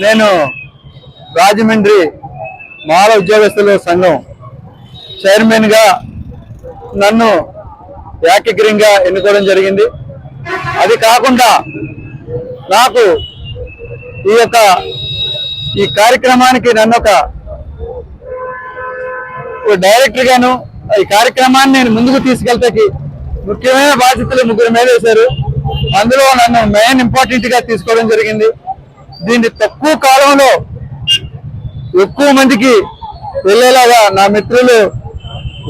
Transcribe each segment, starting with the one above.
నేను రాజమండ్రి మాల ఉద్యోగస్తుల సంఘం చైర్మన్గా నన్ను ఏకగ్రీయంగా ఎన్నుకోవడం జరిగింది. అది కాకుండా నాకు ఈ యొక్క ఈ కార్యక్రమానికి నన్ను ఒక డైరెక్టర్గాను ఈ కార్యక్రమాన్ని నేను ముందుకు తీసుకెళ్తాకి ముఖ్యమైన బాధ్యతలు ముగ్గురు మీద వేశారు. అందులో నన్ను మెయిన్ ఇంపార్టెంట్గా తీసుకోవడం జరిగింది. దీన్ని తక్కువ కాలంలో ఎక్కువ మందికి వెళ్ళేలాగా నా మిత్రులు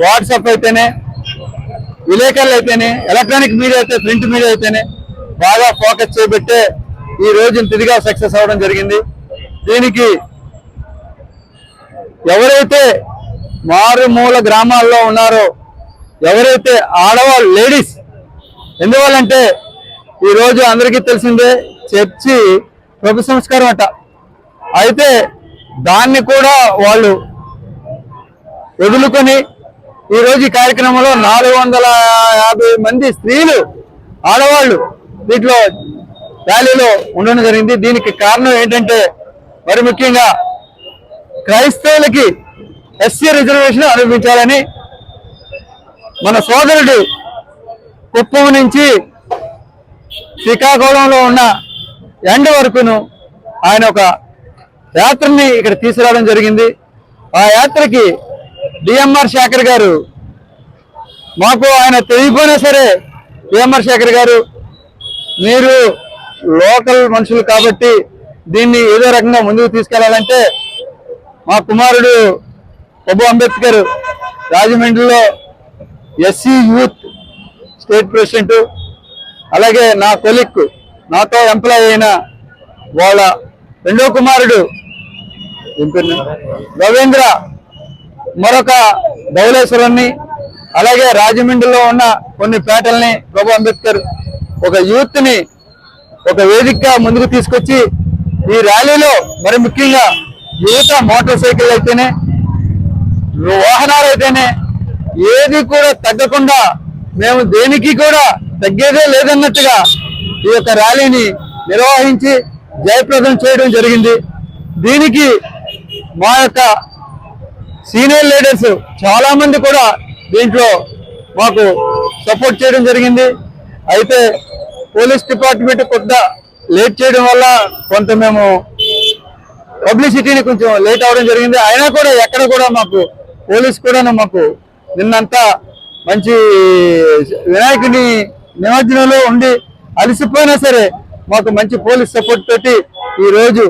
వాట్సాప్ అయితేనే విలేకరులు అయితేనే ఎలక్ట్రానిక్ మీడియా అయితే ప్రింట్ మీడియా అయితేనే బాగా ఫోకస్ చేపెట్టే ఈ రోజును తిరిగా సక్సెస్ అవ్వడం జరిగింది. దీనికి ఎవరైతే మారుమూల గ్రామాల్లో ఉన్నారో ఎవరైతే ఆడవాళ్ళు లేడీస్ ఎందువల్లంటే ఈరోజు అందరికీ తెలిసిందే చర్చి ప్రభు సంస్కారం అట. అయితే దాన్ని కూడా వాళ్ళు వదులుకొని ఈరోజు ఈ కార్యక్రమంలో నాలుగు వందల యాభై మంది స్త్రీలు ఆడవాళ్ళు దీంట్లో ర్యాలీలో ఉండడం జరిగింది. దీనికి కారణం ఏంటంటే మరి ముఖ్యంగా క్రైస్తవులకి ఎస్సీ రిజర్వేషన్ అనుభవించాలని మన సోదరుడు కుప్పం నుంచి శ్రీకాకుళంలో ఉన్న ఎండ వరకును ఆయన ఒక యాత్రని ఇక్కడ తీసుకురావడం జరిగింది. ఆ యాత్రకి డిఎంఆర్ శేఖర్ గారు మాకు ఆయన తెలియకపోయినా సరే డిఎంఆర్ శేఖర్ గారు మీరు లోకల్ మనుషులు కాబట్టి దీన్ని ఏదో రకంగా ముందుకు తీసుకెళ్ళాలంటే మా కుమారుడు బాబు అంబేద్కర్ రాజమండ్రిలో ఎస్సీ యూత్ స్టేట్ ప్రెసిడెంట్ అలాగే నా కొలిక్ నాతో ఎంప్లాయ్ అయిన వాళ్ళ రెండో కుమారుడు. రవీంద్ర. మరొక ధవలేశ్వరుణ్ణి అలాగే రాజమండ్రిలో ఉన్న కొన్ని పేటల్ని ప్రభు అంబేద్కర్ ఒక యూత్ని ఒక వేదికగా ముందుకు తీసుకొచ్చి ఈ ర్యాలీలో మరి ముఖ్యంగా యువత మోటార్ సైకిల్ అయితేనే వాహనాలు అయితేనే ఏది కూడా తగ్గకుండా మేము దేనికి కూడా తగ్గేదే లేదన్నట్టుగా ఈ యొక్క ర్యాలీని నిర్వహించి జయప్రదం చేయడం జరిగింది. దీనికి మా యొక్క సీనియర్ లీడర్స్ చాలామంది కూడా దీంట్లో మాకు సపోర్ట్ చేయడం జరిగింది. అయితే పోలీస్ డిపార్ట్మెంట్ కొంత లేట్ చేయడం వల్ల కొంత మేము పబ్లిసిటీని కొంచెం లేట్ అవడం జరిగింది. అయినా కూడా ఎక్కడ కూడా మాకు పోలీస్ కూడా మాకు నిన్నంతా మంచి వినాయకుని నిమజ్జనంలో ఉండి అలసిపోయినా సరే మాకు మంచి పోలీస్ సపోర్ట్ తోటి ఈ రోజు